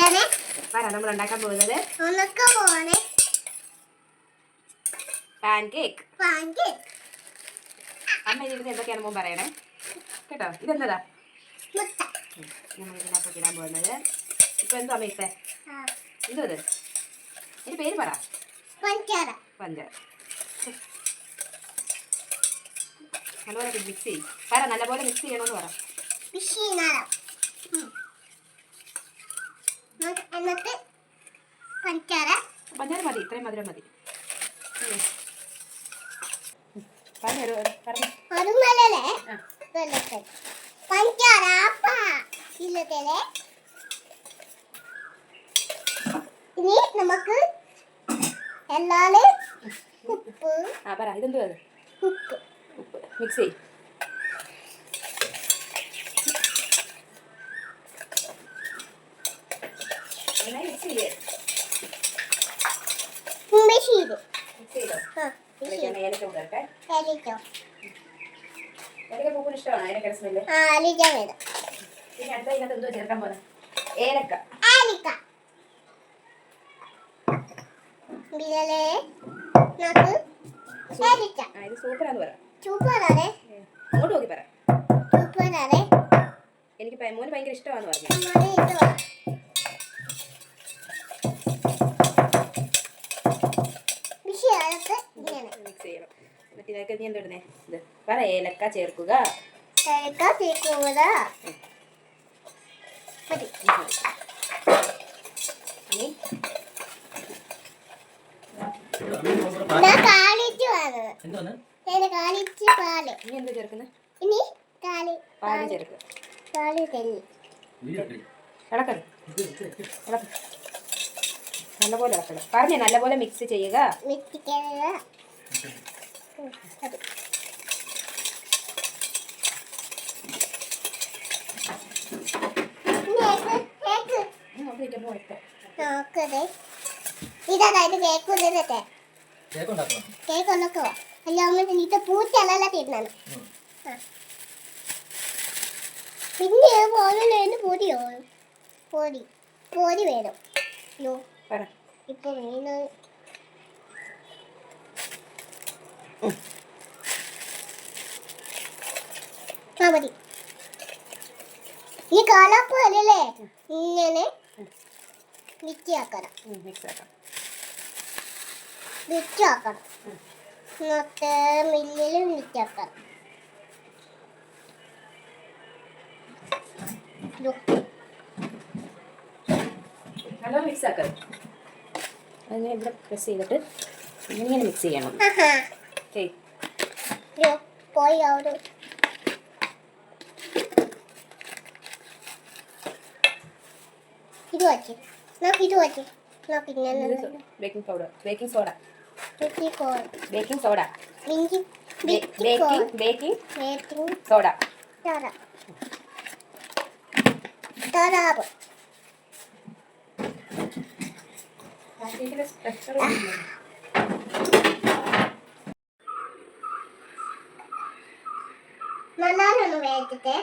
ഇതാണ് പറ നമ്മൾ ഉണ്ടാക്കാൻ പോകുന്നത് ഉണക്ക പോണേ. Pancake pancake. അമ്മ ഇതിന് എന്തൊക്കെയാണ് മുമ്പ് പറയണേ? കേട്ടോ ഇതെന്നതാ നമ്മൾ ഇതിനകത്ത് ഇടാൻ പോകുന്നത്. ഇപ്പൊ എന്തോ അമ്മ ആ, എന്തോ ഇത്? ഇതിന്റെ പേര് പറ. പഞ്ചാര. പഞ്ച നല്ലപോലെ മിക്സ് ചെയ്യും. പറ നല്ലപോലെ മിക്സ് ചെയ്യണമെന്ന് പറ. വിഷീനാരം എന്നിട്ട് പഞ്ചാര. പഞ്ചാര മതി ഇത്രയും മധുരം മതി. പഞ്ചാര അപ്പ ഇല്ലത്തിലെ ഇനി നമുക്ക് എല്ലാൽ ഉപ്പ്. ആ പറ ഇതെന്തുവാ ഉപ്പ്. ഉപ്പ്. മിക്സ് ചെയ്യും. മിക്സ് ചെയ്യേ മെഷീന് മിക്സ് ചെയ്തോ ആ ഇതിലേക്ക് മെഷീൻ ഏലക്ക ഇടട്ടെ അലിച്ചോ ഏലക്ക? പൂപ്പിന് ഇഷ്ടമാണോ? ഏലക്ക സ്മെല്ല് ആ അലിച്ച വേണം പിന്നെ അടുത്ത ഇതിനകത്ത് എന്തോ ചേർക്കാൻ പോകുന്നത് ഏലക്ക. ഇതിലെ നമുക്ക് അലിക്ക ആ ഇത് സൂപ്പറാന്ന് പറ. സൂപ്പറാണ്. അങ്ങോട്ട് നോക്കി പറ. സൂപ്പറാണ്. എനിക്ക് മോന് ഭയങ്കര ഇഷ്ടമാണെന്ന് പറഞ്ഞു നമ്മുടെ ഇഷ്ടമാണ് വിഷയമൊക്കെ ഇങ്ങനെ മിക്സ് ചെയ്യണം ഇതൊക്കെ നീ എന്താ ഇടുന്നേ? ഇത് പറ ഏലക്ക ചേർക്കുക. ഏലക്ക ചേർക്കുക മതി. ഇനി? എന്താ ചേർക്കുന്നത് ഇനി പാൽ ചേർക്കുക. നല്ലപോലെ ഇളക്കണം. പറഞ്ഞേ നല്ലപോലെ മിക്സ് ചെയ്യുക. മിക്സ് മതി ഇനി കേക്ക് ഉണ്ടല്ലേ കേക്ക് ഉണ്ടാക്കണം കേക്ക് ഉണക്കുക അല്ല ഇത് പൂച്ചല്ല തിന്നാണ് ഉം. പിന്നെ പോലും പൊടിയോ പൊടി പൊടി. വേണം. ഇപ്പൊ വീണ് ആ മതി. ഈ മിക്സ് മില്ലിൽ മിക്സ് അതിനെ ഇവിടെ പ്രസ് ചെയ്തിട്ട് ഇങ്ങനെ മിക്സ് ചെയ്യണം. ആഹാ ഓക്കെ യോ പോയി അവിടെ ഇത് വച്ച് നോക്ക് ഇത് വച്ച് നോക്ക് ഇങ്ങനെ ബേക്കിംഗ് പൗഡർ ബേക്കിംഗ് സോഡ വെട്ടിക്കോൾ ബേക്കിംഗ് സോഡ മിഞ്ചി ബേക്കിംഗ് ബേക്കിംഗ് വെട്ടിങ് സോഡ തറ തറാബ് നല്ലോണം எடுத்துட்டு